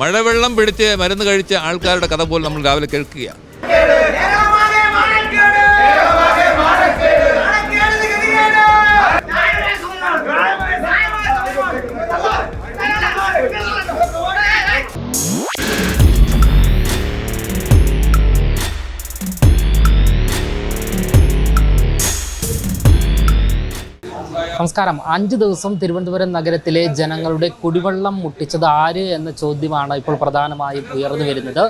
മഴവെള്ളം പിടിച്ച് മരുന്ന് കഴിച്ച ആൾക്കാരുടെ കഥ പോലും നമ്മൾ രാവിലെ കേൾക്കുകയാണ്. നമസ്കാരം. അഞ്ച് ദിവസം തിരുവനന്തപുരം നഗരത്തിലെ ജനങ്ങളുടെ കുടിവെള്ളം മുട്ടിച്ചത് ആര് എന്ന ചോദ്യമാണ് ഇപ്പോൾ പ്രധാനമായും ഉയർന്നു വരുന്നത്.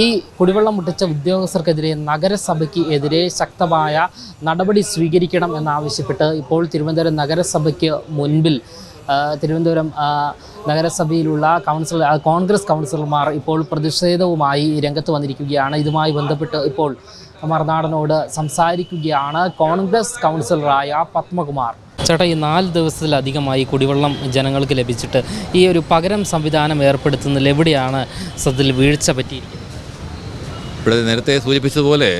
ഈ കുടിവെള്ളം മുട്ടിച്ച ഉദ്യോഗസ്ഥർക്കെതിരെ നഗരസഭയ്ക്ക് എതിരെ ശക്തമായ നടപടി സ്വീകരിക്കണം എന്നാവശ്യപ്പെട്ട് ഇപ്പോൾ തിരുവനന്തപുരം നഗരസഭയ്ക്ക് മുൻപിൽ തിരുവനന്തപുരം നഗരസഭയിലുള്ള കൗൺസിൽ കോൺഗ്രസ് കൗൺസിലർമാർ ഇപ്പോൾ പ്രതിഷേധവുമായി രംഗത്ത് വന്നിരിക്കുകയാണ്. ഇതുമായി ബന്ധപ്പെട്ട് ഇപ്പോൾ മറുനാടനോട് സംസാരിക്കുകയാണ് കോൺഗ്രസ് കൗൺസിലറായ പത്മകുമാർ. ചേട്ടാ ഈ നാല് ദിവസത്തിലധികമായി കുടിവെള്ളം ജനങ്ങൾക്ക് ലഭിച്ചിട്ട് ഈ ഒരു പകരം സംവിധാനം ഏർപ്പെടുത്തുന്നതിൽ എവിടെയാണ് സത്യത്തിൽ വീഴ്ച പറ്റിയിരിക്കുന്നത്? ഇവിടെ നേരത്തെ സൂചിപ്പിച്ചതുപോലെ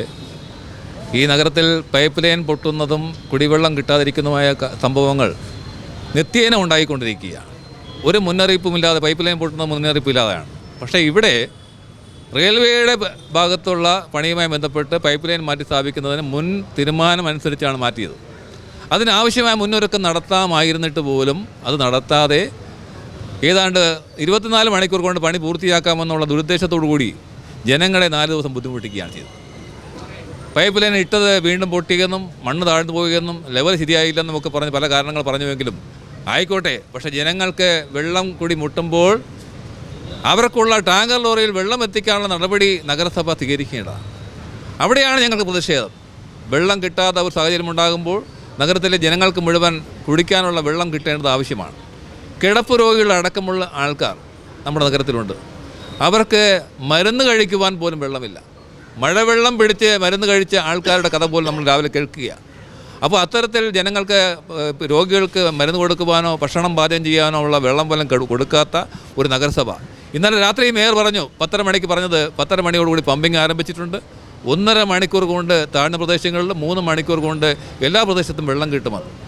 ഈ നഗരത്തിൽ പൈപ്പ് ലൈൻ പൊട്ടുന്നതും കുടിവെള്ളം കിട്ടാതിരിക്കുന്നതുമായ സംഭവങ്ങൾ നിത്യേന ഉണ്ടായിക്കൊണ്ടിരിക്കുകയാണ്. ഒരു മുന്നറിയിപ്പുമില്ലാതെ പൈപ്പ് ലൈൻ പൊട്ടുന്ന മുന്നറിയിപ്പില്ലാതെയാണ്. പക്ഷേ ഇവിടെ റെയിൽവേയുടെ ഭാഗത്തുള്ള പണിയുമായി ബന്ധപ്പെട്ട് പൈപ്പ് ലൈൻ മാറ്റി സ്ഥാപിക്കുന്നതിന് മുൻ തീരുമാനം അനുസരിച്ചാണ് മാറ്റിയത്. അതിനാവശ്യമായ മുന്നൊരുക്കം നടത്താമായിരുന്നിട്ട് പോലും അത് നടത്താതെ ഏതാണ്ട് ഇരുപത്തിനാല് മണിക്കൂർ കൊണ്ട് പണി പൂർത്തിയാക്കാമെന്നുള്ള ദുരുദ്ദേശത്തോടു കൂടി ജനങ്ങളെ നാല് ദിവസം ബുദ്ധിമുട്ടിക്കുകയാണ് ചെയ്തത്. പൈപ്പ് ലൈൻ ഇട്ടത് വീണ്ടും പൊട്ടിയെന്നും മണ്ണ് താഴ്ന്നു പോയെന്നും ലെവൽ ശരിയായില്ലെന്നും ഒക്കെ പറഞ്ഞ് പല കാരണങ്ങൾ പറഞ്ഞുവെങ്കിലും ആയിക്കോട്ടെ പക്ഷേ ജനങ്ങൾക്ക് വെള്ളം കൂടി മുട്ടുമ്പോൾ അവർക്കുള്ള ടാങ്കർ ലോറിയിൽ വെള്ളം എത്തിക്കാനുള്ള നടപടി നഗരസഭ സ്വീകരിക്കേണ്ടതാണ്. അവിടെയാണ് ഞങ്ങൾക്ക് പ്രതിഷേധം. വെള്ളം കിട്ടാത്ത ഒരു സാഹചര്യം ഉണ്ടാകുമ്പോൾ നഗരത്തിലെ ജനങ്ങൾക്ക് മുഴുവൻ കുടിക്കാനുള്ള വെള്ളം കിട്ടേണ്ടത് ആവശ്യമാണ്. കിടപ്പ് രോഗികളടക്കമുള്ള ആൾക്കാർ നമ്മുടെ നഗരത്തിലുണ്ട്. അവർക്ക് മരുന്ന് കഴിക്കുവാൻ പോലും വെള്ളമില്ല. മഴവെള്ളം പിടിച്ച് മരുന്ന് കഴിച്ച ആൾക്കാരുടെ കഥ പോലും നമ്മൾ രാവിലെ കേൾക്കുകയാണ് അപ്പോൾ അത്തരത്തിൽ ജനങ്ങൾക്ക് രോഗികൾക്ക് മരുന്ന് കൊടുക്കുവാനോ ഭക്ഷണം പാചകം ചെയ്യാനോ ഉള്ള വെള്ളം പോലും കൊടുക്കാത്ത ഒരു നഗരസഭ. ഇന്നലെ രാത്രി മേയർ പറഞ്ഞു പത്തര മണിക്ക് പറഞ്ഞത് പത്തര മണിയോടുകൂടി പമ്പിങ് ആരംഭിച്ചിട്ടുണ്ട്. ഒന്നര മണിക്കൂർ കൊണ്ട് താഴ്ന്ന പ്രദേശങ്ങളിൽ മൂന്ന് മണിക്കൂർ കൊണ്ട് എല്ലാ പ്രദേശത്തും വെള്ളം കിട്ടുമെന്ന്.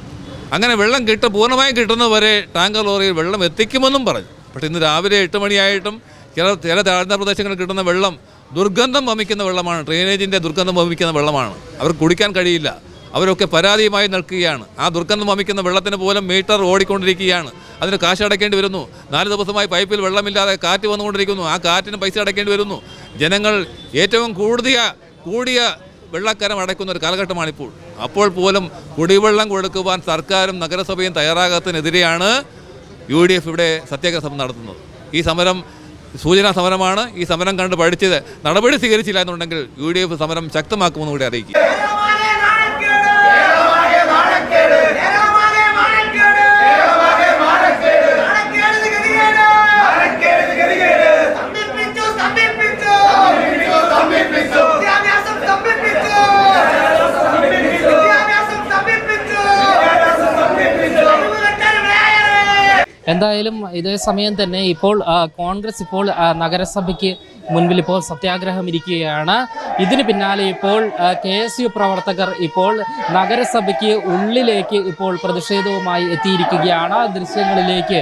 അങ്ങനെ വെള്ളം കിട്ടും പൂർണമായും കിട്ടുന്നവരെ ടാങ്കർ ലോറിയിൽ വെള്ളം എത്തിക്കുമെന്നും പറഞ്ഞു. പക്ഷേ ഇന്ന് രാവിലെ എട്ട് മണിയായിട്ടും ചില ചില താഴ്ന്ന പ്രദേശങ്ങളിൽ കിട്ടുന്ന വെള്ളം ദുർഗന്ധം വമിക്കുന്ന വെള്ളമാണ്. ഡ്രെയിനേജിന്റെ ദുർഗന്ധം വമിക്കുന്ന വെള്ളമാണ്. അവർ കുടിക്കാൻ കഴിയില്ല. അവരൊക്കെ പരാതിയുമായി നിൽക്കുകയാണ്. ആ ദുർഗന്ധം വമിക്കുന്ന വെള്ളത്തിന് പോലും മീറ്റർ ഓടിക്കൊണ്ടിരിക്കുകയാണ്. അതിന് കാശ് അടയ്ക്കേണ്ടി വരുന്നു. നാല് ദിവസമായി പൈപ്പിൽ വെള്ളമില്ലാതെ കാറ്റ് വന്നുകൊണ്ടിരിക്കുന്നു. ആ കാറ്റിന് പൈസ അടയ്ക്കേണ്ടി വരുന്നു. ജനങ്ങൾ ഏറ്റവും കൂടിയ കൂടിയ വെള്ളക്കരം അടയ്ക്കുന്ന ഒരു കാലഘട്ടമാണിപ്പോൾ. അപ്പോൾ പോലും കുടിവെള്ളം കൊടുക്കുവാൻ സർക്കാരും നഗരസഭയും തയ്യാറാകാത്തതിനെതിരെയാണ് യു ഡി എഫ് ഇവിടെ സത്യാഗ്രഹ സമരം നടത്തുന്നത്. ഈ സമരം സൂചനാ സമരമാണ്. ഈ സമരം കണ്ട് പഠിച്ചത് നടപടി സ്വീകരിച്ചില്ല എന്നുണ്ടെങ്കിൽ യു ഡി എഫ് സമരം ശക്തമാക്കുമെന്ന് കൂടി അറിയിക്കുക. എന്തായാലും ഇതേ സമയം തന്നെ ഇപ്പോൾ കോൺഗ്രസ് ഇപ്പോൾ നഗരസഭയ്ക്ക് മുൻപിൽ ഇപ്പോൾ സത്യാഗ്രഹം ഇരിക്കുകയാണ്. ഇതിന് പിന്നാലെ ഇപ്പോൾ കെ എസ് യു പ്രവർത്തകർ ഇപ്പോൾ നഗരസഭയ്ക്ക് ഉള്ളിലേക്ക് ഇപ്പോൾ പ്രതിഷേധവുമായി എത്തിയിരിക്കുകയാണ്. ദൃശ്യങ്ങളിലേക്ക്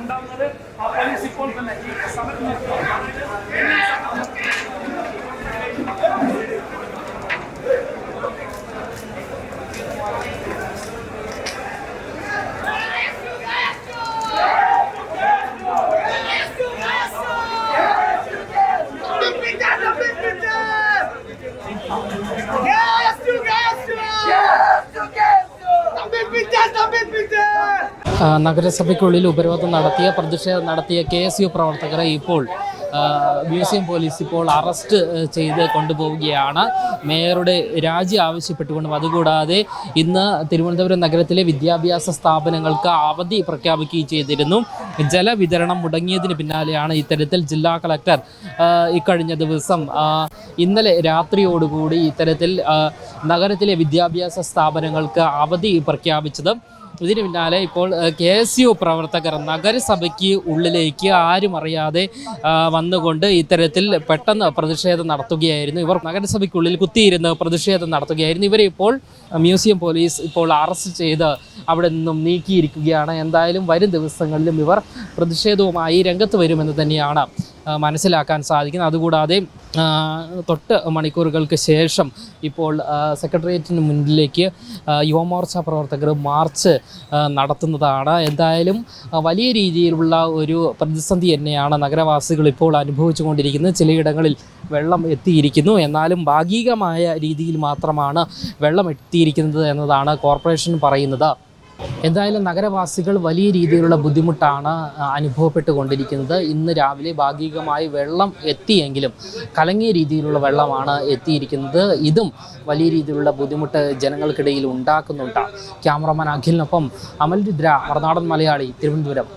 ഉണ്ടാവുന്നത് ആ പോലീസ് ഇപ്പോൾ തന്നെ ഈ സമരത്തിന് നഗരസഭയ്ക്കുള്ളിൽ ഉപരോധം നടത്തിയ പ്രതിഷേധം നടത്തിയ കെ എസ് യു പ്രവർത്തകരെ ഇപ്പോൾ മ്യൂസിയം പോലീസ് ഇപ്പോൾ അറസ്റ്റ് ചെയ്ത് കൊണ്ടുപോവുകയാണ്. മേയറുടെ രാജി ആവശ്യപ്പെട്ടുകൊണ്ടും അതുകൂടാതെ ഇന്ന് തിരുവനന്തപുരം നഗരത്തിലെ വിദ്യാഭ്യാസ സ്ഥാപനങ്ങൾക്ക് അവധി പ്രഖ്യാപിക്കുകയും ചെയ്തിരുന്നു. ജലവിതരണം മുടങ്ങിയതിന് പിന്നാലെയാണ് ഇത്തരത്തിൽ ജില്ലാ കളക്ടർ ഇക്കഴിഞ്ഞ ദിവസം ഇന്നലെ രാത്രിയോടുകൂടി ഇത്തരത്തിൽ നഗരത്തിലെ വിദ്യാഭ്യാസ സ്ഥാപനങ്ങൾക്ക് അവധി പ്രഖ്യാപിച്ചത് ഇതിന് പിന്നാലെ ഇപ്പോൾ കെ എസ് യു പ്രവർത്തകർ നഗരസഭയ്ക്ക് ഉള്ളിലേക്ക് ആരും അറിയാതെ വന്നുകൊണ്ട് ഇത്തരത്തിൽ പെട്ടെന്ന് പ്രതിഷേധം നടത്തുകയായിരുന്നു. ഇവർ നഗരസഭയ്ക്കുള്ളിൽ കുത്തിയിരുന്ന് പ്രതിഷേധം നടത്തുകയായിരുന്നു. ഇവരെ ഇപ്പോൾ മ്യൂസിയം പോലീസ് ഇപ്പോൾ അറസ്റ്റ് ചെയ്ത് അവിടെ നിന്നും നീക്കിയിരിക്കുകയാണ്. എന്തായാലും വരും ദിവസങ്ങളിലും ഇവർ പ്രതിഷേധവുമായി രംഗത്ത് വരുമെന്ന് തന്നെയാണ് മനസ്സിലാക്കാൻ സാധിക്കുന്നത് അതുകൂടാതെ തൊട്ട് മണിക്കൂറുകൾക്ക് ശേഷം ഇപ്പോൾ സെക്രട്ടേറിയറ്റിന് മുന്നിലേക്ക് യുവമോർച്ച പ്രവർത്തകർ മാർച്ച് നടത്തുന്നതാണ്. എന്തായാലും വലിയ രീതിയിലുള്ള ഒരു പ്രതിസന്ധി തന്നെയാണ് നഗരവാസികൾ ഇപ്പോൾ അനുഭവിച്ചു കൊണ്ടിരിക്കുന്നത് ചിലയിടങ്ങളിൽ വെള്ളം എത്തിയിരിക്കുന്നു. എന്നാലും ഭാഗികമായ രീതിയിൽ മാത്രമാണ് വെള്ളം എത്തിയിരിക്കുന്നത് എന്നതാണ് കോർപ്പറേഷൻ പറയുന്നത്. എന്തായാലും നഗരവാസികൾ വലിയ രീതിയിലുള്ള ബുദ്ധിമുട്ടാണ് അനുഭവപ്പെട്ടുകൊണ്ടിരിക്കുന്നത്. ഇന്ന് രാവിലെ ഭാഗികമായി വെള്ളം എത്തിയെങ്കിലും കലങ്ങിയ രീതിയിലുള്ള വെള്ളമാണ് എത്തിയിരിക്കുന്നത്. ഇതും വലിയ രീതിയിലുള്ള ബുദ്ധിമുട്ട് ജനങ്ങൾക്കിടയിൽ ഉണ്ടാക്കുന്നുണ്ട്. ക്യാമറമാൻ അഖിലിനൊപ്പം അമൽ രുദ്ര മറുനാടൻ മലയാളി തിരുവനന്തപുരം.